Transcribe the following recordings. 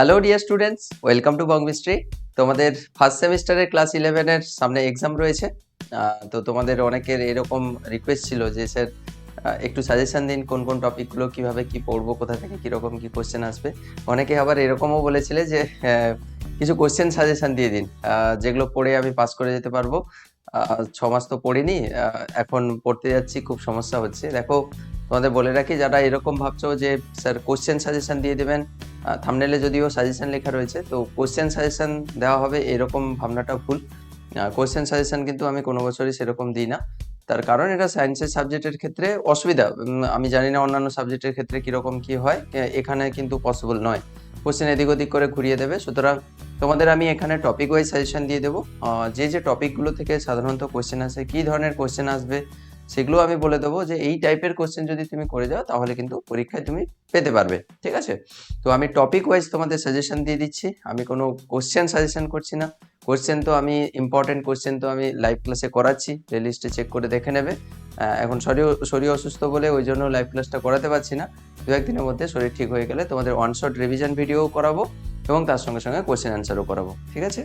Hello dear students welcome to Bong mystery তোমাদের first সেমিস্টারের class ইলেভেনের সামনে এক্সাম রয়েছে। তো তোমাদের অনেকের এরকম রিকোয়েস্ট ছিল যে, স্যার একটু সাজেশন দিন কোন কোন টপিকগুলো কীভাবে কি পড়ব, কোথা থেকে কীরকম কি কোশ্চেন আসবে? অনেকে আবার এরকমও বলেছিলে যে কিছু কোশ্চেন সাজেশন দিয়ে দিন। যেগুলো পড়ে আমি পাস করে যেতে পারব। ছ মাস তো পড়িনি। এখন পড়তে যাচ্ছি, খুব সমস্যা হচ্ছে। দেখো তোমাদের বলে রাখি, যারা এরকম ভাবছ যে, স্যার কোশ্চেন সাজেশন দিয়ে দেবেন থামনেলে যদিও সাজেশন লেখা রয়েছে, তো কোশ্চেন সাজেশন দেওয়া হবে, এরকম ভাবনাটা ভুল। কোশ্চেন সাজেশন কিন্তু আমি কোনো বছরই সেরকম দিই না। তার কারণ এটা সায়েন্সের সাবজেক্টের ক্ষেত্রে অসুবিধা আমি জানি না অন্যান্য সাবজেক্টের ক্ষেত্রে কীরকম কী হয় এখানে কিন্তু পসিবল নয়। কোশ্চেন এদিক ওদিক করে ঘুরিয়ে দেবে, সুতরাং তোমাদের আমি এখানে টপিক ওয়াইজ সাজেশন দিয়ে দেবো। যে যে টপিকগুলো থেকে সাধারণত কোশ্চেন আসে, কী ধরনের কোশ্চেন আসবে সেগুলো আমি বলে দেবো যে এই টাইপের কোশ্চেন যদি তুমি করে যাও, তাহলে কিন্তু পরীক্ষায় তুমি পেতে পারবে, ঠিক আছে? তো আমি টপিক ওয়াইজ তোমাদের সাজেশন দিয়ে দিচ্ছি। আমি কোনো কোশ্চেন সাজেশন করছি না। কোশ্চেন তো আমি ইম্পর্টেন্ট কোশ্চেন তো আমি লাইভ ক্লাসে করাচ্ছি। প্লে প্লেলিস্টে চেক করে দেখে নেবে। এখন শরীর শরীর অসুস্থ বলে ওই জন্য লাইভ ক্লাসটা করাতে পারছি না। দু একদিনের মধ্যে শরীর ঠিক হয়ে গেলে তোমাদের ওয়ান শট রিভিশন ভিডিও করাবো এবং তার সঙ্গে সঙ্গে কোশ্চেন অ্যান্সারও করাবো, ঠিক আছে?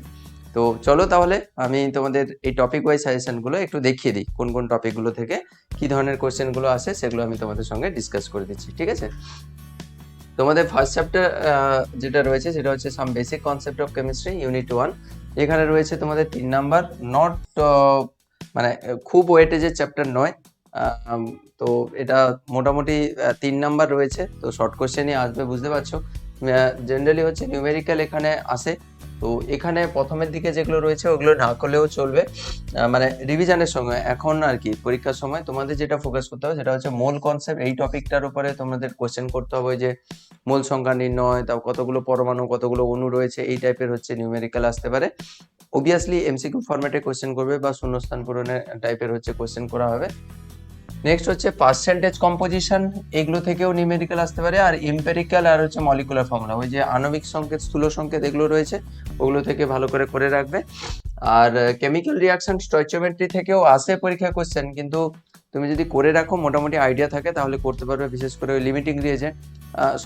তো চলো তাহলে আমি তোমাদের এই টপিক ওয়াইজ সাজেশনগুলো একটু দেখিয়ে দিই, কোন কোন টপিকগুলো থেকে কি ধরনের কোশ্চেনগুলো আসে সেগুলো আমি তোমাদের সঙ্গে ডিসকাস করে দিচ্ছি, ঠিক আছে? তোমাদের ফার্স্ট চ্যাপ্টার যেটা রয়েছে সেটা হচ্ছে some basic concept of chemistry unit one এখানে রয়েছে তোমাদের তিন নাম্বার নট মানে খুব ওয়েটেজের চ্যাপ্টার নয় তো এটা মোটামুটি তিন নাম্বার রয়েছে, তো শর্ট কোশ্চেনই আসবে, বুঝতে পারছ? জেনারেলি হচ্ছে নিউমেরিক্যাল এখানে আসে তো এখানে প্রথমের দিকে যেগুলো রয়েছে, ওগুলো না করলেও চলবে। মানে রিভিশনের সময়, এখন আর কি, পরীক্ষার সময় তোমাদের যেটা ফোকাস করতে হবে সেটা হচ্ছে মূল কনসেপ্ট এই টপিকটার উপরে তোমাদের কোশ্চেন করতে হবে যে, মূল সংখ্যা নির্ণয়, তাও কতগুলো পরমাণু, কতগুলো অণু রয়েছে, এই টাইপের হচ্ছে নিউমেরিক্যাল আসতে পারে। অবভিয়াসলি এমসিকিউ ফরম্যাটে কোশ্চেন করবে বা শূন্যস্থান পূরণের টাইপের হচ্ছে কোশ্চেন করা হবে। নেক্সট হচ্ছে পার্সেন্টেজ কম্পোজিশন এগুলো থেকেও নিউমেরিক্যাল আসতে পারে, আর ইম্পেরিক্যাল আর হচ্ছে মলিকুলার ফর্মুলা ওই যে আণবিক সংকেত, স্থূল সংকেত এগুলো রয়েছে, ওগুলো থেকে ভালো করে করে রাখবে। আর কেমিক্যাল রিয়াকশন স্টয়চোমেট্রি থেকেও আসে পরীক্ষা কোশ্চেন কিন্তু তুমি যদি করে রাখো, মোটামুটি আইডিয়া থাকে, তাহলে করতে পারবে, বিশেষ করে ওই লিমিটিং রিয়েজেন্ট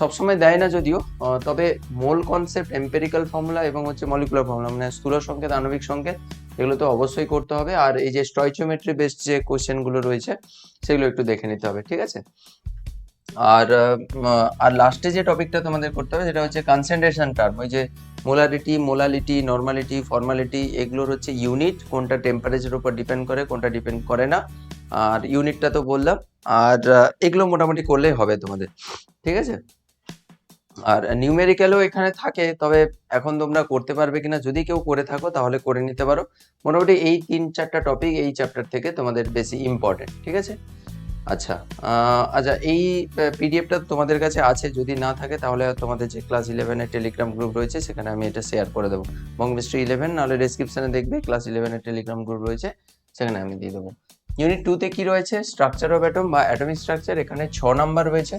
সবসময় দেয় না যদিও তবে মোল কনসেপ্ট এম্পেরিক্যাল ফর্মুলা এবং হচ্ছে মলিকুলার ফর্মুলা মানে স্থূল সংকেত, আণবিক সংকেত, এগুলো তো অবশ্যই করতে হবে। আর এই যে স্টয়চোমেট্রি বেসড যে কোশ্চেনগুলো রয়েছে, সেগুলো একটু দেখে নিতে হবে, ঠিক আছে? আর আর লাস্টে যে টপিকটা তোমাদের করতে হবে, সেটা হচ্ছে কনসেন্ট্রেশন টার্ম ওই যে মোলারিটি মোলালিটি নর্মালিটি ফর্মালিটি এগুলোর হচ্ছে ইউনিট কোনটা টেম্পারেচার উপর ডিপেন্ড করে, কোনটা ডিপেন্ড করে না। আর ইউনিটটা তো বললাম। আর এগুলো মোটামুটি করলেই হবে তোমাদের। ঠিক আছে? আর নিউমেরিক্যালও এখানে থাকে, তবে এখন তোমরা করতে পারবে কিনা যদি কেউ করে থাকো তাহলে করে নিতে পারো। মোটামুটি এই তিন চারটা টপিক এই চ্যাপ্টার থেকে তোমাদের বেশি ইম্পর্টেন্ট ঠিক আছে? আচ্ছা আচ্ছা এই পিডিএফটা তোমাদের কাছে আছে, যদি না থাকে তাহলে তোমাদের যে ক্লাস ইলেভেনের টেলিগ্রাম গ্রুপ রয়েছে, সেখানে আমি এটা শেয়ার করে দেবো। বং মিস্ট্রি ইলেভেন নাহলে ডেসক্রিপশনে দেখবে ক্লাস ইলেভেনের টেলিগ্রাম গ্রুপ রয়েছে, সেখানে আমি দিয়ে দেবো। ইউনিট টুতে কি রয়েছে? স্ট্রাকচার অফ অ্যাটম বা অ্যাটমিক স্ট্রাকচার এখানে ছ নাম্বার রয়েছে।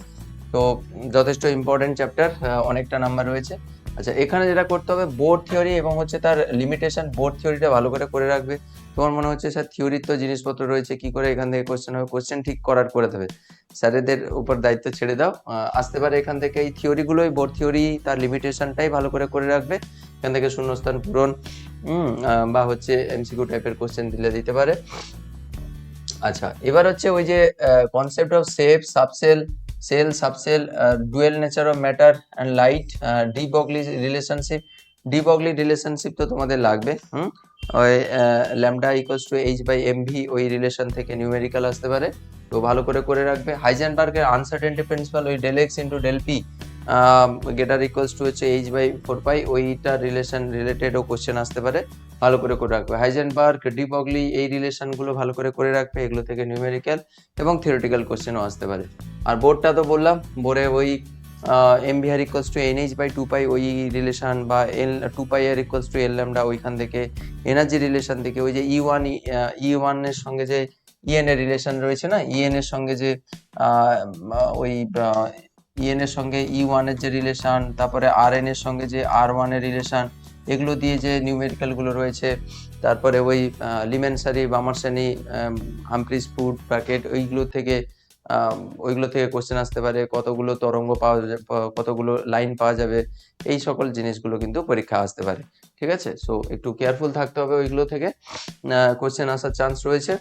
তো যথেষ্ট ইম্পর্টেন্ট চ্যাপ্টার অনেকটা নাম্বার রয়েছে। আচ্ছা এখানে যেটা করতে হবে বোর্ড থিওরি এবং হচ্ছে তার লিমিটেশন বোর্ড থিওরিটা ভালো করে করে রাখবে। তোমার মনে হচ্ছে, স্যার থিওরির তো জিনিসপত্র রয়েছে, কি করে এখান থেকে কোশ্চেন হবে? কোশ্চেন ঠিক করার করে দেবে। স্যারেদের উপর দায়িত্ব ছেড়ে দাও। আসতে পারে এখান থেকে এই থিওরিগুলোই বোর্ড থিওরি তার লিমিটেশনটাই ভালো করে করে রাখবে। এখান থেকে শূন্যস্থান পূরণ বা হচ্ছে এমসিকিউ টাইপের কোশ্চেন দিলে দিতে পারে। আচ্ছা এবার হচ্ছে ওই যে concept of shape subshell shell subshell dual nature of matter and light de Broglie relationship de Broglie relationship তো তোমাদের লাগবে, হুম? ওই lambda equals to h by m v ওই রিলেশন থেকে নিউমেরিক্যাল আসতে পারে। তো ভালো করে করে রাখবে। হাইজেনবার্গের আনসার্টেনটি প্রিন্সিপাল ওই del x into del p greater equals to হচ্ছে এইচ বাই ফোর পাই ওইটা রিলেশন রিলেটেডও কোশ্চেন আসতে পারে। ভালো করে করে রাখবে। হাইজেনবার্গ ডি বগলি এই রিলেশনগুলো ভালো করে করে রাখবে, এগুলো থেকে নিউমেরিক্যাল এবং থিওরিটিক্যাল কোশ্চেনও আসতে পারে। আর বোর্ডটা তো বললাম, বোর্ডে ওই m v r equals to n h by two pi ওই রিলেশন বা l two pi r equals to l lambda ওইখান থেকে এনার্জি রিলেশন থেকে ওই যে ই ওয়ান ই ওয়ানের সঙ্গে যে ইএন এর রিলেশন রয়েছে না ইএন এর সঙ্গে যে ওই ইএন এর সঙ্গে ই ওয়ানের যে রিলেশন তারপরে আর এন এর সঙ্গে যে আর ওয়ানের রিলেশন এগুলো দিয়ে যে নিউমেরিক্যালগুলো রয়েছে, তারপরে ওই লিমেনসারি বামারসানি হামপ্রিস ফুড প্যাকেট ওইগুলো থেকে ওইগুলো থেকে কোশ্চেন আসতে পারে, কতগুলো তরঙ্গ পাওয়া যাবে কতগুলো লাইন পাওয়া যাবে, এই সকল জিনিসগুলো কিন্তু পরীক্ষা আসতে পারে, ঠিক আছে? সো একটু কেয়ারফুল থাকতে হবে ওইগুলো থেকে কোশ্চেন আসার চান্স রয়েছে।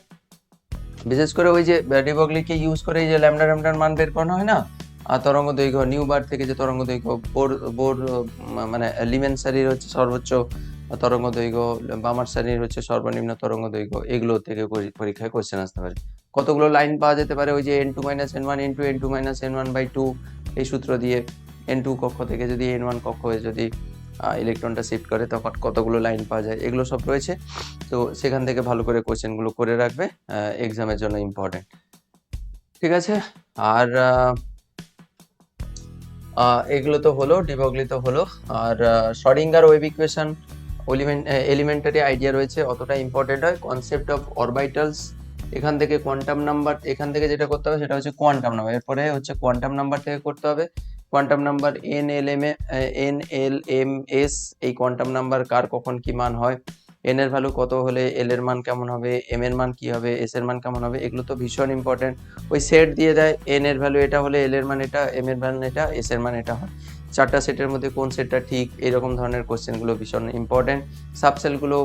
বিশেষ করে ওই যে ডিবগলিকে ইউজ করে এই যে ল্যামডা ল্যামডার মান বের করানো হয় না তরঙ্গ দৈর্ঘ্য নিউ বার থেকে যে তরঙ্গ দৈর্ঘ্য বোর বোর মানে লিমেন সারির হচ্ছে সর্বোচ্চ তরঙ্গ দৈর্ঘ্য বামার সারির হচ্ছে সর্বনিম্ন তরঙ্গ দৈর্ঘ্য এগুলো থেকে পরীক্ষায় কোশ্চেন আসতে পারে। কতগুলো লাইন পাওয়া যেতে পারে? ওই যে n two minus n one n two n two minus n one by two এই সূত্র দিয়ে এন টু কক্ষ থেকে যদি এন ওয়ান কক্ষ হয়ে যদি ইলেকট্রনটা শিফট করে, তখন কতগুলো লাইন পাওয়া যায়? এগুলো সব রয়েছে। তো সেখান থেকে ভালো করে কোশ্চেনগুলো করে রাখবে এক্সামের জন্য ইম্পর্টেন্ট ঠিক আছে? আর এগুলো তো হলো ডিবগলি তো হলো। আর Schrodinger wave equation elementary idea রয়েছে, অতটা ইম্পর্টেন্ট হয়। কনসেপ্ট অফ অরবাইটালস এখান থেকে কোয়ান্টাম নাম্বার এখান থেকে যেটা করতে হবে সেটা হচ্ছে কোয়ান্টাম নাম্বার এরপরে হচ্ছে কোয়ান্টাম নাম্বার থেকে করতে হবে। Quantum number n l m a n l m s এই কোয়ান্টাম নাম্বার কার কখন কি মান হয়? এন এর ভ্যালু কত হলে এল এর মান কেমন হবে এম এর মান কি হবে এস এর মান কেমন হবে, এগুলো তো ভীষণ ইম্পর্টেন্ট ওই সেট দিয়ে দেয় এন এর ভ্যালু এটা হলে এল এর মান এটা এম এর মান এটা এস এর মান এটা হয়। চারটা সেটের মধ্যে কোন সেটটা ঠিক, এরকম ধরনের কোশ্চেনগুলো ভীষণ important সাবসেলগুলো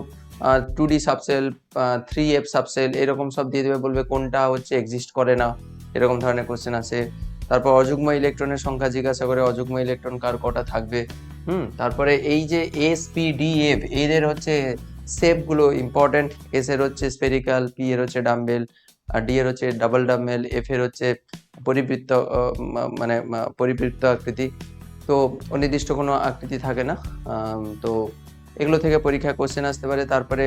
two d subshell three f subshell এরকম সব দিয়ে দেবে, বলবে কোনটা হচ্ছে এক্সিস্ট করে না, এরকম ধরনের কোশ্চেন আছে। তারপর অযুগ্ম ইলেকট্রনের সংখ্যা জিজ্ঞাসা করে, অযুগ্ম ইলেকট্রন কার কটা থাকবে? হুম, তারপরে এই যে এস পি ডি এফ এদের হচ্ছে শেপগুলো ইম্পর্টেন্ট এস এর হচ্ছে স্পেরিক্যাল পি এর হচ্ছে ডাম্বেল আর ডি এর হচ্ছে ডাবল ডাম্বেল এফ এর হচ্ছে পরিবৃত্ত মানে পরিবৃত্ত আকৃতি। তো নির্দিষ্ট কোনো আকৃতি থাকে না। তো এগুলো থেকে পরীক্ষা কোশ্চেন আসতে পারে। তারপরে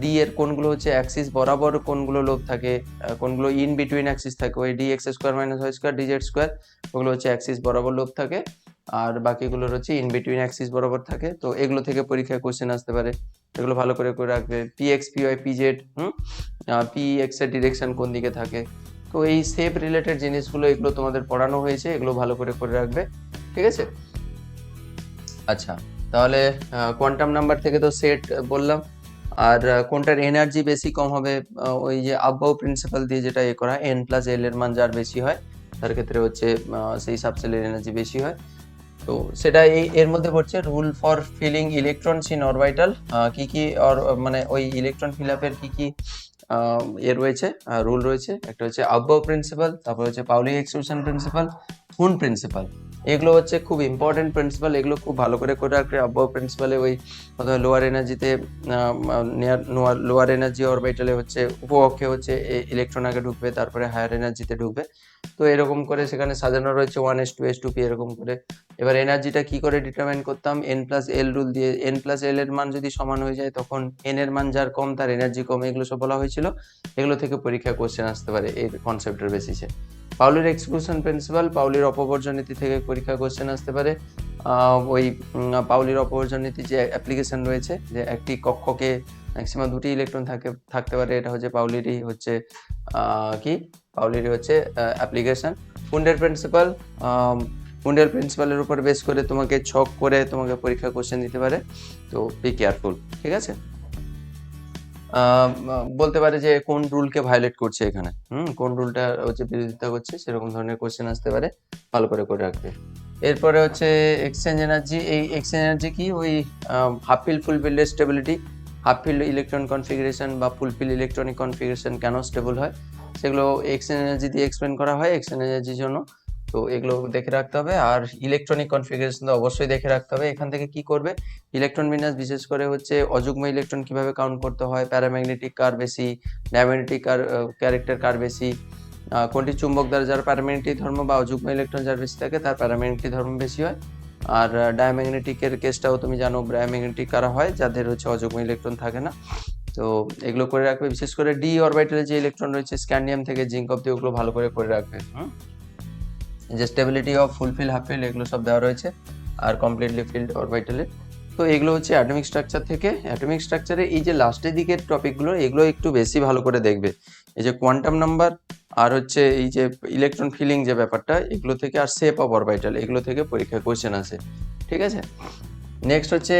ডি এর কোনগুলো হচ্ছে অ্যাক্সিস বরাবর কোনগুলো লোভ থাকে কোনগুলো ইন বিটুইন অ্যাক্সিস থাকে, ওই d x square minus y square d z square ওগুলো হচ্ছে অ্যাক্সিস বরাবর লোভ থাকে। আর বাকিগুলোর হচ্ছে ইন বিটুইন অ্যাক্সিস বরাবর থাকে। তো এগুলো থেকে পরীক্ষায় কোশ্চেন আসতে পারে। এগুলো ভালো করে করে রাখবে। P x p y p z হুম? পি এক্সের ডিরেকশন কোন দিকে থাকে। তো এই সেপ রিলেটেড জিনিসগুলো এগুলো তোমাদের পড়ানো হয়েছে, এগুলো ভালো করে করে রাখবে। ঠিক আছে? আচ্ছা তাহলে কোয়ান্টাম নাম্বার থেকে তো সেট বললাম। আর কোনটার এনার্জি বেশি কম হবে? ওই যে আবহাও প্রিন্সিপাল দিয়ে যেটা এ করা এন প্লাস এল এর মান যার বেশি হয়, তার ক্ষেত্রে হচ্ছে সেই সাবসেলের এনার্জি বেশি হয়। তো সেটা এই, এর মধ্যে পড়ছে rule for filling electrons in orbital কি কি অর মানে ওই ইলেকট্রন ফিল আপের কি কি এ রয়েছে রুল রয়েছে। একটা হচ্ছে আব্বাও প্রিন্সিপাল তারপর হচ্ছে Pauli exclusion principle Hund principle এগুলো হচ্ছে খুব ইম্পর্টেন্ট প্রিন্সিপাল এগুলো খুব ভালো করে করে রাখবে আবহাওয়া প্রিন্সিপালে ওই অথবা লোয়ার এনার্জিতে লোয়ার এনার্জি অরবিটালে হচ্ছে উপকক্ষে হচ্ছে ইলেকট্রন আগে ঢুকবে, তারপরে হায়ার এনার্জিতে ঢুকবে। তো এরকম করে সেখানে সাজানো রয়েছে one s two s two p এরকম করে। এবার এনার্জিটা কি করে ডিটারমাইন করতাম? এন প্লাস এল রুল দিয়ে এন প্লাস এল এর মান যদি সমান হয়ে যায়, তখন এন এর মান যার কম, তার এনার্জি কম, এগুলো সব বলা হয়েছিল। এগুলো থেকে পরীক্ষা কোশ্চেন আসতে পারে এই কনসেপ্টের বেসিসে পাউলির এক্সক্লুশন প্রিন্সিপাল পাউলির অপবর্জন নীতি থেকে পরীক্ষা কোশ্চেন আসতে পারে। ওই পাউলির অপবর্জন নীতি যে অ্যাপ্লিকেশন রয়েছে, যে একটি কক্ষকে ম্যাক্সিমাম দুটি ইলেকট্রন থাকে, থাকতে পারে, এটা হচ্ছে পাউলিরই হচ্ছে কি? পাউলিরই হচ্ছে অ্যাপ্লিকেশন ফুন্ডের প্রিন্সিপাল ফুন্ডের প্রিন্সিপালের উপর বেস করে তোমাকে ছক করে তোমাকে পরীক্ষা কোশ্চেন দিতে পারে। তো বি কেয়ারফুল ঠিক আছে? বলতে পারে যে কোন রুলকে ভায়োলেট করছে এখানে? হুম, কোন রুলটা হচ্ছে বিরোধিতা করছে সেরকম ধরনের কোশ্চেন আসতে পারে, ভালো করে করে রাখবে। এরপরে হচ্ছে এক্সচেঞ্জ এনার্জি এই এক্সচেঞ্জ এনার্জি কি? ওই হাফ ফিল ফুল ফিল্ডের stability half filled electron configuration বা ফুল ফিল ইলেকট্রনিক কনফিগারেশন কেন স্টেবল হয়? সেগুলো এক্সচেঞ্জ এনার্জি দিয়ে এক্সপ্লেন করা হয় এক্সচেঞ্জ এনার্জির জন্য। তো এগুলো দেখে রাখতে হবে। আর ইলেকট্রনিক কনফিগারেশন অবশ্যই দেখে রাখতে হবে। এখান থেকে কি করবে? ইলেকট্রন বিন্যাস বিশেষ করে হচ্ছে অযুগ্ম ইলেকট্রন কীভাবে কাউন্ট করতে হয়? প্যারাম্যাগনেটিক কার বেশি ডায়াম্যাগনেটিক কার ক্যারেক্টার কার বেশি কোনটি চুম্বক দ্বারা যার প্যারাম্যাগনেটিক ধর্ম বা অযুগ্ম ইলেকট্রন যার বেশি থাকে তার প্যারাম্যাগনেটিক ধর্ম বেশি হয়। আর ডায়াম্যাগনেটিকের কেসটাও তুমি জানো ডায়াম্যাগনেটিক কারা হয়, যাদের হচ্ছে অযুগ্ম ইলেকট্রন থাকে না। তো এগুলো করে রাখবে। বিশেষ করে ডি অরবিটালে যে ইলেকট্রন রয়েছে স্ক্যান্ডিয়াম থেকে জিঙ্ক অব্দি ওগুলো ভালো করে করে রাখবে। হুম? যে stability of fulfill half fill এগুলো সব দেওয়া রয়েছে আর কমপ্লিটলি ফিল্ড অরবিটালে তো এগুলো হচ্ছে অ্যাটমিক স্ট্রাকচার থেকে অ্যাটমিক স্ট্রাকচারে এই যে লাস্টের দিকের টপিকগুলো এগুলো একটু বেশি ভালো করে দেখবে। এই যে কোয়ান্টাম নাম্বার আর হচ্ছে এই যে ইলেকট্রন ফিলিং যে ব্যাপারটা, এগুলো থেকে আর শেপ অফ অরবিটাল এগুলো থেকে পরীক্ষা কোশ্চেন আসে। ঠিক আছে? নেক্সট হচ্ছে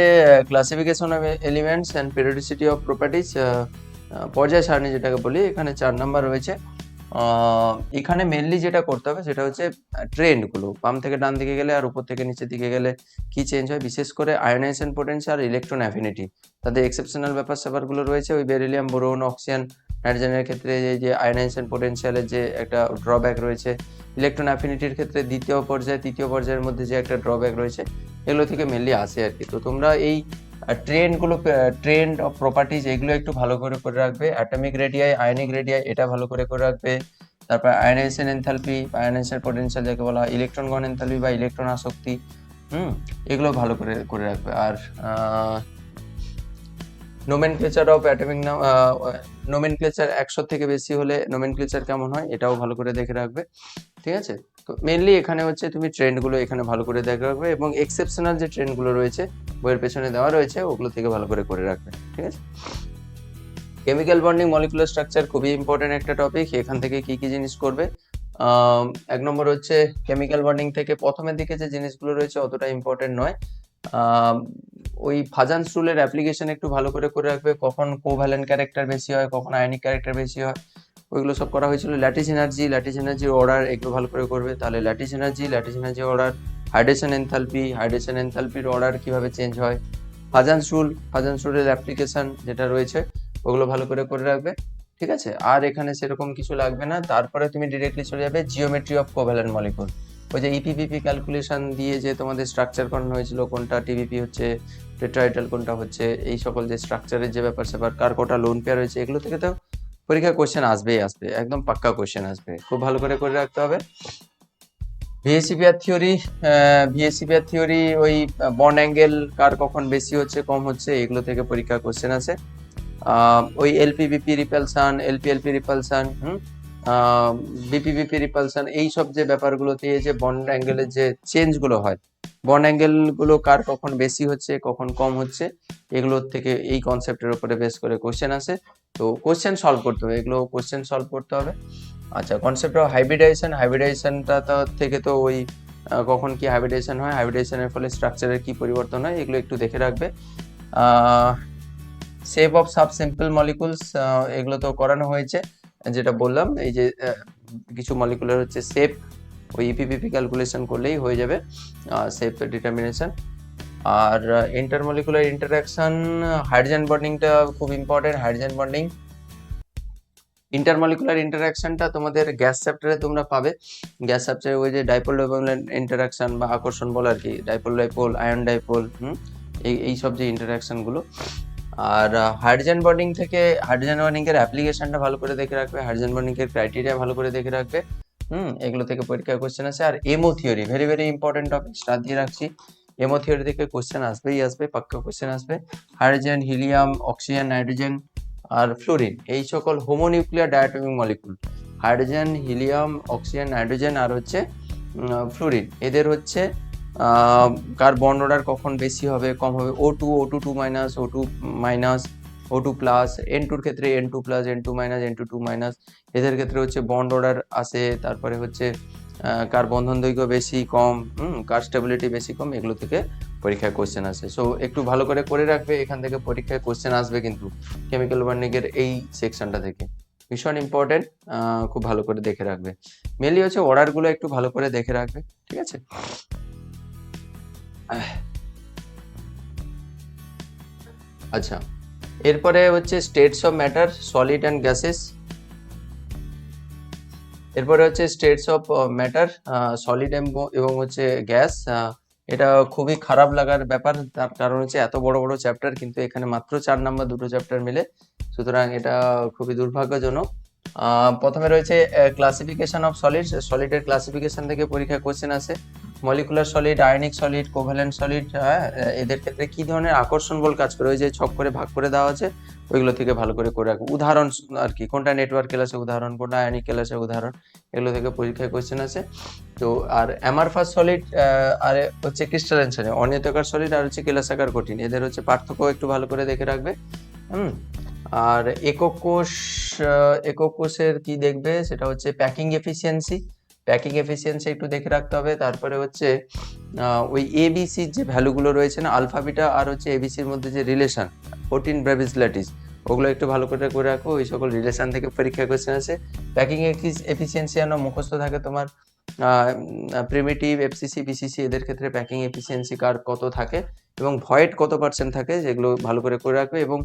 classification of elements and periodicity of properties পর্যায় সারণী যেটাকে বলি, এখানে চার নাম্বার রয়েছে। এখানে মেনলি যেটা করতে হবে সেটা হচ্ছে ট্রেন্ডগুলো বাম থেকে ডান দিকে গেলে আর উপর থেকে নিচের দিকে গেলে কি চেঞ্জ হয়? বিশেষ করে আয়োনাইজেশন পোটেনশিয়াল আর ইলেকট্রন অ্যাফিনিটি তাদের এক্সেপশনাল ব্যাপার স্যাপারগুলো রয়েছে, ওই বেরিলিয়াম বোরন অক্সিজেন নাইট্রোজেনের ক্ষেত্রে এই যে আয়োনাইজেশন পোটেনশিয়ালের যে একটা ড্রব্যাক রয়েছে ইলেকট্রন অ্যাফিনিটির ক্ষেত্রে দ্বিতীয় পর্যায়ে, তৃতীয় পর্যায়ের মধ্যে যে একটা ড্রব্যাক রয়েছে, এগুলো থেকে মেনলি আসে আর কি। তো তোমরা এই ট্রেন্ডগুলো ট্রেন্ড অফ প্রপার্টিজ এগুলো একটু ভালো করে করে রাখবে। অ্যাটমিক রেডিয়াই আয়নিক রেডিয়াই এটা ভালো করে করে রাখবে। তারপর আয়নাইজেশন এনথালপি আয়নাইজেশন পোটেনশিয়াল যাকে বলা হয় ইলেকট্রন গণ এনথালপি বা ইলেকট্রন আসক্তি, হুম, এগুলো ভালো করে করে রাখবে। আর নোমেনক্লেচার অফ অ্যাটমিক নোমেনক্লেচার একশো থেকে বেশি হলে নোমেনক্লেচার কেমন হয়, এটাও ভালো করে দেখে রাখবে। ঠিক আছে? তো মেনলি এখানে হচ্ছে তুমি ট্রেন্ডগুলো এখানে ভালো করে দেখে রাখবে এবং এক্সেপশনাল যে ট্রেন্ডগুলো রয়েছে, বইয়ের পেছনে দেওয়া রয়েছে, ওগুলো থেকে ভালো করে করে রাখবে, ঠিক আছে? কেমিক্যাল বন্ডিং মলিকুলার স্ট্রাকচার খুবই ইম্পর্টেন্ট একটা টপিক এখান থেকে কি কি জিনিস করবে? এক নম্বর হচ্ছে কেমিক্যাল বন্ডিং থেকে প্রথমের দিকে যে জিনিসগুলো রয়েছে অতটা ইম্পর্টেন্ট নয়। ওই ফাজান্স রুলের অ্যাপ্লিকেশন একটু ভালো করে করে রাখবে, কখন কোভ্যালেন্ট ক্যারেক্টার বেশি হয়, কখন আয়নিক ক্যারেক্টার বেশি হয়। ওইগুলো সব করা হয়েছিল। ল্যাটিস এনার্জি, ল্যাটিস এনার্জির অর্ডার এগুলো ভালো করে করবে, তাহলে lattice energy lattice energy order, hydration enthalpy, hydration এনথালপির order কীভাবে চেঞ্জ হয় ফাজান্স রুল ফাজান্স রুলের অ্যাপ্লিকেশন যেটা রয়েছে, ওগুলো ভালো করে করে রাখবে, ঠিক আছে? আর এখানে সেরকম কিছু লাগবে না, তারপরে তুমি ডিরেক্টলি চলে যাবে জিওমেট্রি অফ কোভ্যালেন্ট মলিকুল ওই যে ইপিপিপি ক্যালকুলেশন দিয়ে যে তোমাদের স্ট্রাকচার করানো হয়েছিল, কোনটা টিবিপি হচ্ছে টেট্রাইটাল কোনটা হচ্ছে, এই সকল যে স্ট্রাকচারের যে ব্যাপার স্যাপার কার কটা লোন পেয়ার হয়েছে এগুলো থেকে তো পরীক্ষায় কোশ্চেন আসবেই, আসবে। একদম পাক্কা কোশ্চেন আসবে। খুব ভালো করে করে রাখতে হবে। ভিএসিপিআর থিওরি ভিএসিপিআর থিওরি ওই বন অ্যাঙ্গেল কার কখন বেশি হচ্ছে, কম হচ্ছে, এগুলো থেকে পরীক্ষা কোশ্চেন আছে। ওই এলপিবিপি রিপালসান এলপিএলপি রিপালসান হুম? বিপিবিপি রিপালসান এই সব যে ব্যাপারগুলোতে এই যে বন্ড অ্যাঙ্গেলের যে চেঞ্জগুলো হয় বন্ড অ্যাঙ্গেলগুলো কার কখন বেশি হচ্ছে, কখন কম হচ্ছে, এগুলোর থেকে এই কনসেপ্টের উপরে বেস করে কোশ্চেন আসে। তো কোশ্চেন সলভ করতে হবে, এগুলো কোশ্চেন সলভ করতে হবে। আচ্ছা কনসেপ্ট অফ হাইব্রিডাইজেশন হাইব্রিডাইজেশনটা থেকে তো ওই কখন কি হাইব্রিডাইজেশন হয়? হাইব্রিডাইজেশনের ফলে স্ট্রাকচারের কি পরিবর্তন হয়? এগুলো একটু দেখে রাখবে। Shape of some simple molecules এগুলো তো করানো হয়েছে। যেটা বললাম, এই যে কিছু মলিকুলার হচ্ছে শেপ ওই E ইপিপিপি ক্যালকুলেশন করলেই হয়ে যাবে সেফ ডিটারমিনেশন আর ইন্টারমলিকুলার ইন্টারাকশন হাইড্রোজেন বন্ডিংটা খুব ইম্পর্টেন্ট হাইড্রোজেন বন্ডিং ইন্টারমলিকুলার ইন্টারাকশনটা তোমাদের গ্যাস চ্যাপ্টারে তোমরা পাবে। গ্যাস চ্যাপ্টারে ওই যে ডাইপোল ডাইপোল ইন্টারাকশন বা আকর্ষণ বল আর কি ডাইপোল ডাইপোল আয়ন ডাইপোল হুম, এই এই সব যে ইন্টারাকশনগুলো। আর হাইড্রোজেন বন্ডিং থেকে হাইড্রোজেন বন্ডিং এর অ্যাপ্লিকেশনটা ভালো করে দেখে রাখবে হাইড্রোজেন বন্ডিং এর ক্রাইটেরিয়া ভালো করে দেখে রাখবে। হুম, এগুলো থেকে পরীক্ষায় কোশ্চেন আছে আর MO theory very very important topic star দিয়ে রাখছি। এমো থিওরি থেকে কোশ্চেন আসবেই আসবে, পাক্কা কোশ্চেন আসবে। হাইড্রোজেন হিলিয়াম অক্সিজেন নাইট্রোজেন আর ফ্লোরিন এই সকল homonuclear diatomic molecule hydrogen helium oxygen nitrogen আর হচ্ছে ফ্লোরিন এদের হচ্ছে কার বন্ড অর্ডার কখন বেশি হবে, কম হবে? O two O two two minus O two minus O two plus N টুর ক্ষেত্রে N two plus N two minus N two two minus এদের ক্ষেত্রে হচ্ছে বন্ড অর্ডার আসে তারপরে হচ্ছে কার বন্ধন দৈর্ঘ্য বেশি কম কার স্টেবিলিটি বেশি কম, এগুলো থেকে পরীক্ষায় কোশ্চেন আসে। সো একটু ভালো করে করে রাখবে, এখান থেকে পরীক্ষায় কোশ্চেন আসবে কিন্তু কেমিক্যাল এর এই সেকশনটা থেকে। ভীষণ ইম্পর্টেন্ট খুব ভালো করে দেখে রাখবে। মেনলি হচ্ছে অর্ডারগুলো একটু ভালো করে দেখে রাখবে, ঠিক আছে? আচ্ছা। এরপরে হচ্ছে states of matter solid and gases এরপরে হচ্ছে স্টেটস অফ ম্যাটার সলিড এবং হচ্ছে গ্যাস এটা খুবই খারাপ লাগার ব্যাপার। তার কারণ হচ্ছে এত বড় বড় চ্যাপ্টার কিন্তু এখানে মাত্র চার নাম্বার দুটো চ্যাপ্টার মিলে। সুতরাং এটা খুবই দুর্ভাগ্যজনক। প্রথমে রয়েছে ক্লাসিফিকেশন অফ সলিড সলিডের ক্লাসিফিকেশন থেকে পরীক্ষা কোশ্চেন আসে। Molecular solid ionic solid covalent solid এদের ক্ষেত্রে কি ধরনের আকর্ষণ বল কাজ করে? ওই যে ছক করে, ভাগ করে দেওয়া আছে, ওইগুলো থেকে ভালো করে করে রাখব। উদাহরণ আর কি, কোনটা নেটওয়ার্ক ক্লাসে উদাহরণ, কোনটা আয়নিক ক্লাসে উদাহরণ, এগুলো থেকে পরীক্ষায় কোয়েশ্চেন আছে। তো, আর অ্যামারফাস সলিড আর হচ্ছে ক্রিস্টালাইন সলিড অনিয়তকার সলিড আর হচ্ছে কেলাসাকার কঠিন, এদের হচ্ছে পার্থক্য একটু ভালো করে দেখে রাখবে। হুম, আর একক কোষ একক কোষের কি দেখবে? সেটা হচ্ছে প্যাকিং এফিসিয়েন্সি প্যাকিং এফিসিয়েন্সি একটু দেখে রাখতে হবে। তারপরে হচ্ছে ওই এবিসির যে ভ্যালুগুলো রয়েছে না আলফাবিটা আর হচ্ছে এবিসির মধ্যে যে রিলেশন ফোরটিন ব্রেভিসলেটিস ওগুলো একটু ভালো করে করে রাখো। ওই সকল রিলেশন থেকে পরীক্ষা কোয়েশ্চেন আছে প্যাকিং এফিসিয়েন্সি যেন মুখস্থ থাকে তোমার প্রিমিটিভ এফসিসি বিসিসি এদের ক্ষেত্রে প্যাকিং এফিসিয়েন্সি কার কত থাকে এবং ভয়েড কত পার্সেন্ট থাকে যেগুলো ভালো করে করে রাখবে এবং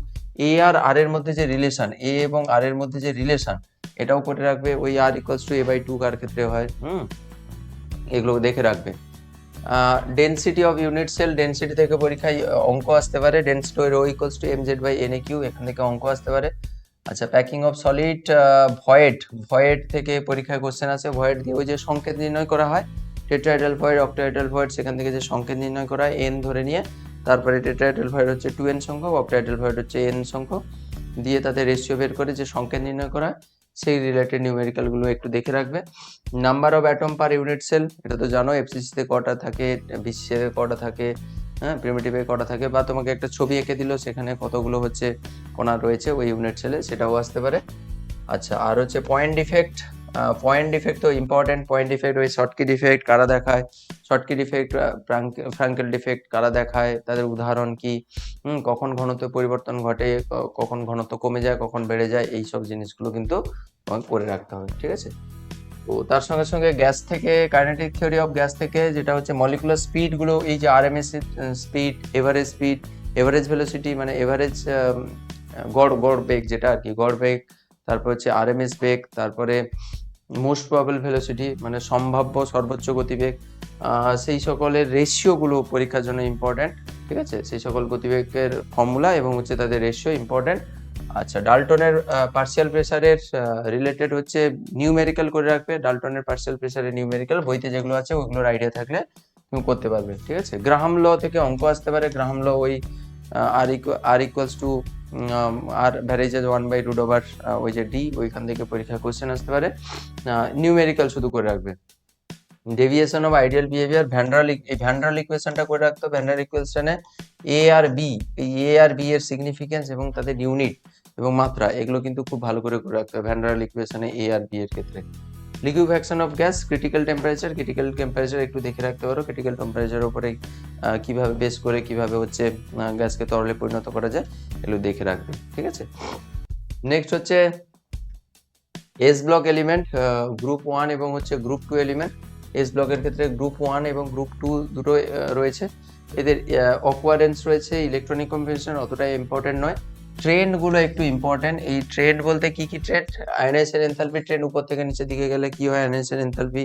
এ আর আর এর মধ্যে যে রিলেশন এ এবং আর এর মধ্যে যে রিলেশন এটাও করে রাখবে। ওই r equals to a by two কার ক্ষেত্রে হয়। হুম? এগুলো দেখে রাখবে। Density of unit cell density থেকে পরীক্ষায় অঙ্ক আসতে পারে। Density rho equals to m z by n q এখান থেকে অঙ্ক আসতে পারে। আচ্ছা packing of solid void void থেকে পরীক্ষায় কোশ্চেন আছে ভয়েড দিয়ে ওই যে সংকেত নির্ণয় করা হয় টেট্রাইডাল ভয়েড অক্টাইডাল ভয়েড সেখান থেকে যে সংকেত নির্ণয় করা হয় এন ধরে নিয়ে। তারপরে টেট্রাইডাল ভয়েড হচ্ছে টু এন সংখ্যক অক্টাইডাল ভয়েড হচ্ছে এন সংখ্যক। দিয়ে তাদের রেশিও বের করে যে সংকেত নির্ণয় করা হয় সেই রিলেটেড নিউমেরিক্যালগুলো একটু দেখে রাখবে। Number of atom per unit cell এটা তো জানো এফসিসিতে কটা থাকে, বিশ্বের কটা থাকে হ্যাঁ প্রিমিটিভে কটা থাকে, বা তোমাকে একটা ছবি এঁকে দিল, সেখানে কতগুলো হচ্ছে কণা রয়েছে ওই ইউনিট সেলে সেটাও আসতে পারে। আচ্ছা আর হচ্ছে পয়েন্ট ডিফেক্ট পয়েন্ট ডিফেক্ট তো ইম্পর্টেন্ট পয়েন্ট ডিফেক্ট ওই শর্টকি ডিফেক্ট কারা দেখায়? শর্টকি ডিফেক্ট ফ্রাঙ্কেল ডিফেক্ট কারা দেখায়? তাদের উদাহরণ কি? কখন ঘনত্ব পরিবর্তন ঘটে কখন ঘনত্ব কমে যায়, কখন বেড়ে যায় এই সব জিনিসগুলো কিন্তু তোমাকে করে রাখতে হবে, ঠিক আছে? তো তার সঙ্গে সঙ্গে গ্যাস থেকে, কাইনেটিক থিওরি অফ গ্যাস থেকে, যেটা হচ্ছে মলিকুলার স্পিডগুলো এই যে RMS speed average speed average velocity মানে এভারেজ গড় গড় বেগ যেটা আর কি, গড় বেগ, তারপর হচ্ছে আরএমএস বেগ, তারপরে মোস্ট প্রবাবল ভেলোসিটি মানে সম্ভাব্য সর্বোচ্চ গতিবেগ সেই সকলের রেশিওগুলো পরীক্ষার জন্য ইম্পর্ট্যান্ট ঠিক আছে? সেই সকল গতিবেগের ফর্মুলা এবং হচ্ছে তাদের রেশিও ইম্পর্ট্যান্ট আচ্ছা ডালটনের পার্সিয়াল প্রেসারের রিলেটেড হচ্ছে নিউমেরিক্যাল করে রাখবে। ডালটনের পার্সিয়াল প্রেসারের নিউমেরিক্যাল বইতে যেগুলো আছে ওগুলোর আইডিয়া থাকলে তুমি করতে পারবে, ঠিক আছে? গ্রাহাম ল থেকে অঙ্ক আসতে পারে। গ্রাহাম ল ওই r r equals to r varies as one by root over ওই যে ডি ওইখান থেকে পরীক্ষা কোশ্চেন আসতে পারে। নিউমেরিক্যাল শুধু করে রাখবে। Deviation of ideal behaviour van der Waals এই ভ্যান্ড্রাল ইকুয়েশনটা করে রাখতো ভ্যান্ড্রাল ইকুয়েশনে এ আর বি এই এ আর বি এর সিগনিফিকেন্স এবং তাদের ইউনিট এবং মাত্রা, এগুলো কিন্তু খুব ভালো করে করে রাখতে হবে ভ্যান্ড্রাল ইকুয়েশনে এ আর বি এর ক্ষেত্রে। Liquefaction of gas critical temperature critical temperature একটু দেখে রাখতে পারো। ক্রিটিক্যাল টেম্পারেচার উপরে কীভাবে বেস করে, কীভাবে হচ্ছে গ্যাসকে তরলে পরিণত করা যায়, এগুলো দেখে রাখবে, ঠিক আছে? নেক্সট হচ্ছে s block element group one এবং হচ্ছে গ্রুপ টু এলিমেন্ট এস ব্লকের ক্ষেত্রে গ্রুপ ওয়ান এবং গ্রুপ টু দুটো রয়েছে। এদের অকোয়ারেন্স রয়েছে ইলেকট্রনিক কম্পিটিশন অতটাই ইম্পর্টেন্ট নয়। ট্রেন্ডগুলো একটু ইম্পর্টেন্ট এই ট্রেন্ড বলতে কি কি ট্রেন্ড আয়নাইজেশন এনথালপি ট্রেন্ড উপর থেকে নিচের দিকে গেলে কি হয়? আয়নাইজেশন এনথালপি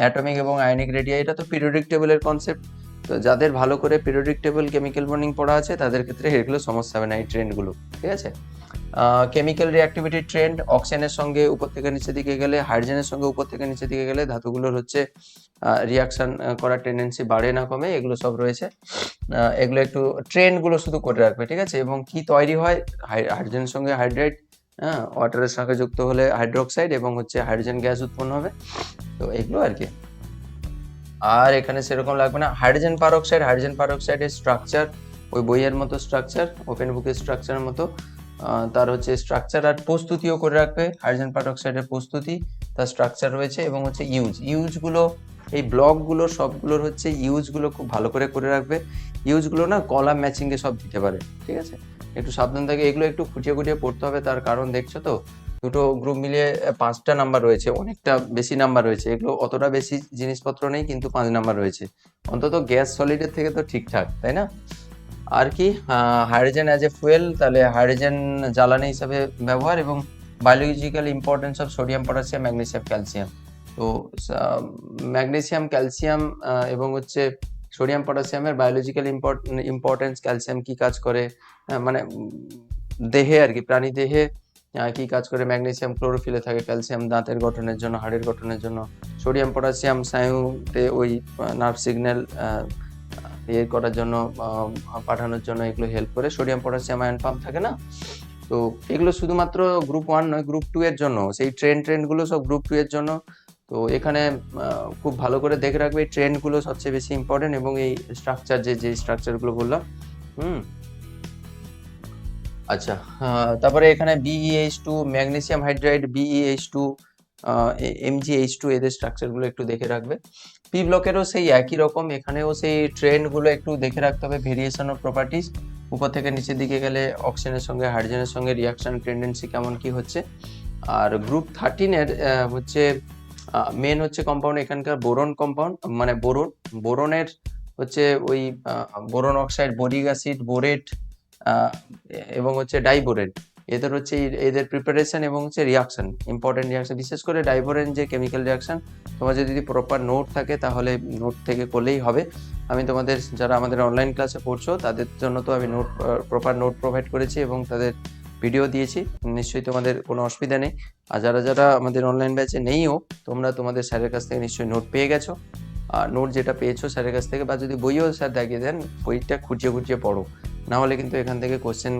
অ্যাটমিক এবং আয়নিক রেডিয়া এটা তো পিরিয়ডিক টেবিলের কনসেপ্ট তো যাদের ভালো করে পিরিয়ডিক টেবিল কেমিক্যাল বর্নিং পড়া আছে, তাদের ক্ষেত্রে এগুলো সমস্যা হবে না, এই ট্রেন্ডগুলো ঠিক আছে? কেমিক্যাল রিঅ্যাক্টিভিটি ট্রেন্ড অক্সিজেনের সঙ্গে উপর থেকে নিচের দিকে গেলে হাইড্রোজেনের সঙ্গে উপর থেকে নিচের দিকে গেলে ধাতুগুলোর হচ্ছে রিয়াকশন করার টেন্ডেন্সি বাড়ে না কমে, এগুলো সব রয়েছে। এগুলো একটু ট্রেন্ডগুলো শুধু করে রাখবে, ঠিক আছে? এবং কি তৈরি হয়? হাই- হাইড্রোজেনের সঙ্গে হাইড্রেট হ্যাঁ ওয়াটারের সঙ্গে যুক্ত হলে হাইড্রোক্সাইড এবং হচ্ছে হাইড্রোজেন গ্যাস উৎপন্ন হবে। তো এগুলো আর কি। আর এখানে সেরকম লাগবে না। হাইড্রোজেন পারঅক্সাইড হাইড্রোজেন পারঅক্সাইডের স্ট্রাকচার ওই বইয়ের মতো স্ট্রাকচার ওপেন বুকের স্ট্রাকচারের মতো। তার হচ্ছে স্ট্রাকচার আর প্রস্তুতিও করে রাখবে হাইড্রোজেন পারঅক্সাইডের প্রস্তুতি, তার স্ট্রাকচার রয়েছে এবং হচ্ছে ইউজ ইউজগুলো এই ব্লকগুলো সবগুলোর হচ্ছে ইউজগুলো খুব ভালো করে করে রাখবে। ইউজগুলো না কলাম ম্যাচিংয়ে সব দিতে পারে, ঠিক আছে? একটু সাবধান থাকে এগুলো একটু খুঁটিয়ে খুঁটিয়ে পড়তে হবে, তার কারণ দেখছ তো, দুটো গ্রুপ মিলিয়ে পাঁচটা নাম্বার রয়েছে, অনেকটা বেশি নাম্বার রয়েছে। এগুলো অতটা বেশি জিনিসপত্র নেই, কিন্তু পাঁচ নাম্বার রয়েছে। অন্তত গ্যাস সলিডের থেকে তো ঠিকঠাক, তাই না? আর কি হাইড্রোজেন অ্যাজ এ ফুয়েল তাহলে হাইড্রোজেন জ্বালানি হিসাবে ব্যবহার এবং biological importance of sodium potassium magnesium calcium তো ম্যাগনেসিয়াম ক্যালসিয়াম এবং হচ্ছে সোডিয়াম পটাশিয়ামের বায়োলজিক্যাল ইম্পর্টেন্স ক্যালসিয়াম কি কাজ করে মানে দেহে আর কি, প্রাণী দেহে কি কাজ করে ম্যাগনেসিয়াম ক্লোরোফিলে থাকে ক্যালসিয়াম দাঁতের গঠনের জন্য, হাড়ের গঠনের জন্য সোডিয়াম পটাশিয়াম স্নায়ুতে ওই নার্ভ সিগন্যাল ইয়ে করার জন্য পাঠানোর জন্য এগুলো হেল্প করে। সোডিয়াম পটাশিয়াম আয়ন পাম্প থাকে না? তো এগুলো শুধুমাত্র গ্রুপ ওয়ান নয় গ্রুপ টু এর জন্য। সেই ট্রেন ট্রেনগুলো সব গ্রুপ টু এর জন্য। তো এখানে খুব ভালো করে দেখে রাখবে। এই ট্রেনগুলো সবচেয়ে বেশি ইম্পর্টেন্ট এবং এই স্ট্রাকচার যে যে স্ট্রাকচারগুলো বললাম, হুম? আচ্ছা তারপরে এখানে BEH two magnesium hydride BEH two MGH two এদের স্ট্রাকচারগুলো একটু দেখে রাখবে। পি ব্লকেরও সেই একই রকম, এখানেও সেই ট্রেন্ডগুলো একটু দেখে রাখতে হবে ভেরিয়েশন অফ প্রপার্টিজ উপর থেকে নিচের দিকে গেলে অক্সিজেনের সঙ্গে হাইড্রোজেনের সঙ্গে রিয়াকশন টেন্ডেন্সি কেমন কি হচ্ছে। আর গ্রুপ থার্টিনের হচ্ছে মেন হচ্ছে কম্পাউন্ড এখানকার বোরন কম্পাউন্ড মানে বোরন, বোরনের হচ্ছে ওই boron oxide boric acid borate এবং হচ্ছে ডাইবোরেট এদের হচ্ছে এদের প্রিপারেশন এবং হচ্ছে রিয়াকশন ইম্পর্টেন্ট রিয়াকশন বিশেষ করে ডাইবোরেন যে কেমিক্যাল রিয়াকশন তোমার যদি প্রপার নোট থাকে তাহলে নোট থেকে করলেই হবে। আমি তোমাদের, যারা আমাদের অনলাইন ক্লাসে পড়ছো, তাদের জন্য তো আমি নোট প্রপার নোট প্রোভাইড করেছি এবং তাদের ভিডিও দিয়েছি। নিশ্চয়ই তোমাদের কোনো অসুবিধা নেই। আর যারা যারা আমাদের অনলাইন ব্যাচে নেইও, তোমরা তোমাদের স্যারের কাছ থেকে নিশ্চয়ই নোট পেয়ে গেছো। আর নোট যেটা পেয়েছ স্যারের কাছ থেকে, বা যদি বইও স্যার দেখিয়ে দেন, বইটা খুঁজিয়ে খুঁজিয়ে পড়ো। না হলে কিন্তু এখান থেকে কোশ্চেন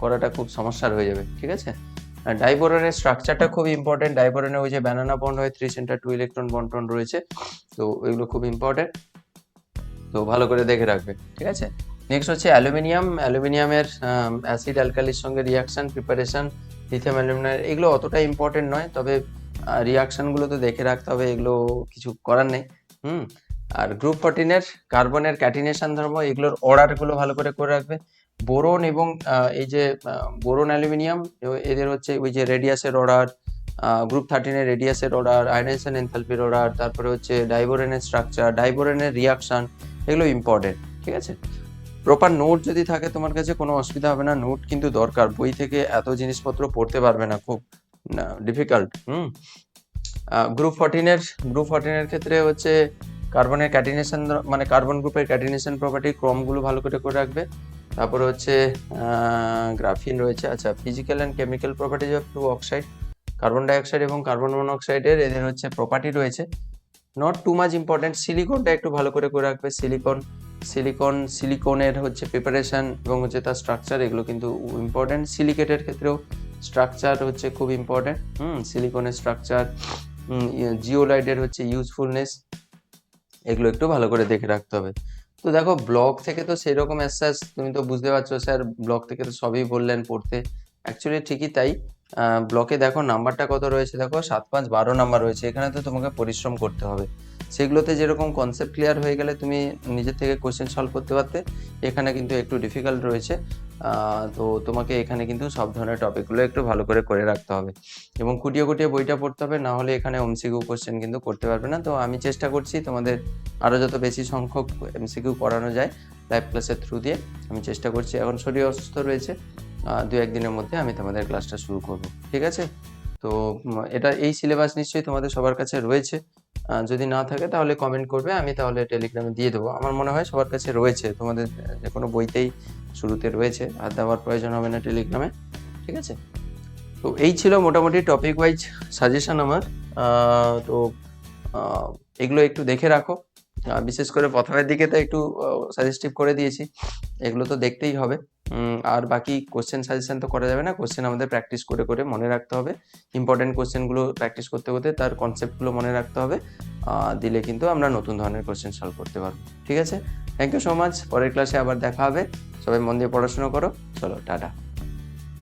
করাটা খুব সমস্যার হয়ে যাবে, ঠিক আছে? ডাইবোরনের স্ট্রাকচারটা খুব ইম্পর্টেন্ট ডাইবোরনের ওই যে ব্যানানা বন্ড হয় থ্রি সেন্টার টু ইলেকট্রন বন্টন রয়েছে, তো এগুলো খুব ইম্পর্টেন্ট তো ভালো করে দেখে রাখবে, ঠিক আছে? নেক্সট হচ্ছে অ্যালুমিনিয়াম অ্যালুমিনিয়ামের অ্যাসিড অ্যালকালির সঙ্গে রিয়াকশন প্রিপারেশন লিথিয়াম অ্যালুমিনিয়াম এগুলো অতটা ইম্পর্টেন্ট নয়, তবে রিয়াকশানগুলো তো দেখে রাখতে হবে, এগুলো কিছু করার নেই, হুম? আর গ্রুপ ফোরটিনের কার্বনের ক্যাটিনেশন ধর্ম, এগুলোর অর্ডারগুলো ভালো করে করে রাখবে। বোরন এবং এই যে বোরন অ্যালুমিনিয়াম এদের হচ্ছে ওই যে রেডিয়াসের অর্ডার গ্রুপ থার্টিনের রেডিয়াসের অর্ডার আয়নেশন এনথালপির অর্ডার তারপরে হচ্ছে ডাইবোরেনের স্ট্রাকচার ডাইবোরেনের রিয়াকশন এগুলো ইম্পর্টেন্ট ঠিক আছে? প্রপার নোট যদি থাকে তোমার কাছে, কোনো অসুবিধা হবে না। নোট কিন্তু দরকার। বই থেকে এত জিনিসপত্র পড়তে পারবে না, খুব ডিফিকাল্ট হুম? গ্রুপ ফোরটিনের গ্রুপ ফোরটিনের ক্ষেত্রে হচ্ছে কার্বনের ক্যাটিনেশন মানে কার্বন গ্রুপের ক্যাটিনেশন প্রপার্টি ক্রমগুলো ভালো করে করে রাখবে। তারপরে হচ্ছে গ্রাফিন রয়েছে। আচ্ছা physical and chemical properties of two oxide carbon dioxide এবং কার্বন মনোক্সাইডের এদের হচ্ছে প্রপার্টি রয়েছে। নট টু মাচ ইম্পর্টেন্ট সিলিকনটা একটু ভালো করে করে রাখবে। সিলিকন সিলিকন সিলিকনের হচ্ছে প্রিপারেশন এবং হচ্ছে তার স্ট্রাকচার এগুলো কিন্তু ইম্পর্টেন্ট সিলিকেটের ক্ষেত্রেও স্ট্রাকচার হচ্ছে খুব ইম্পর্টেন্ট হুম সিলিকনের স্ট্রাকচার জিওলাইটের হচ্ছে ইউজফুলনেস এগুলো একটু ভালো করে দেখে রাখতে হবে। তো দেখো ব্লগ থেকে তো সেই সেরকম অ্যাসাস তুমি তো বুঝতে পারছ স্যার ব্লগ থেকে তো সবই বললেন পড়তে। অ্যাকচুয়ালি ঠিকই তাই। ব্লকে দেখো নাম্বারটা কত রয়েছে দেখো, সাত পাঁচ বারো নাম্বার রয়েছে। এখানে তো তোমাকে পরিশ্রম করতে হবে। সেগুলোতে যেরকম কনসেপ্ট ক্লিয়ার হয়ে গেলে তুমি নিজের থেকে কোশ্চেন সলভ করতে পারতে। এখানে কিন্তু একটু ডিফিকাল্ট রয়েছে। তো তোমাকে এখানে কিন্তু সব ধরনের টপিকগুলো একটু ভালো করে করে রাখতে হবে। এবং খুঁটিয়ে খুঁটিয়ে বইটা পড়তে হবে, না হলে এখানে এমসিকিউ কোশ্চেন কিন্তু করতে পারবে না। তো আমি চেষ্টা করছি তোমাদের আরও যত বেশি সংখ্যক এমসিকিউ করানো যায় লাইভ ক্লাসের থ্রু দিয়ে, আমি চেষ্টা করছি। এখন শরীর অসুস্থ রয়েছে দু একদিনের মধ্যে আমি তোমাদের ক্লাসটা শুরু করব। ঠিক আছে? তো এটা এই সিলেবাস নিশ্চয়ই তোমাদের সবার কাছে রয়েছে। যদি না থাকে তাহলে কমেন্ট করবে, আমি তাহলে টেলিগ্রামে দিয়ে দেবো। আমার মনে হয় সবার কাছে রয়েছে, তোমাদের যে কোনো বইতেই শুরুতে রয়েছে, আর দেওয়ার প্রয়োজন হবে না টেলিগ্রামে ঠিক আছে? তো এই ছিল মোটামুটি টপিক ওয়াইজ সাজেশান আমার তো এগুলো একটু দেখে রাখো। বিশেষ করে প্রথমের দিকে তো একটু সাজেস্টিভ করে দিয়েছি। এগুলো তো দেখতেই হবে। আর বাকি কোশ্চেন সাজেশন তো করা যাবে না। কোশ্চেন আমাদের প্র্যাকটিস করে করে মনে রাখতে হবে। ইম্পর্টেন্ট কোশ্চেনগুলো প্র্যাকটিস করতে করতে তার কনসেপ্টগুলো মনে রাখতে হবে। দিলে কিন্তু আমরা নতুন ধরনের কোশ্চেন সলভ করতে পারব। ঠিক আছে? থ্যাংক ইউ সো মাচ পরের ক্লাসে আবার দেখা হবে। সবাই মন দিয়ে পড়াশোনা করো। চলো, টাটা।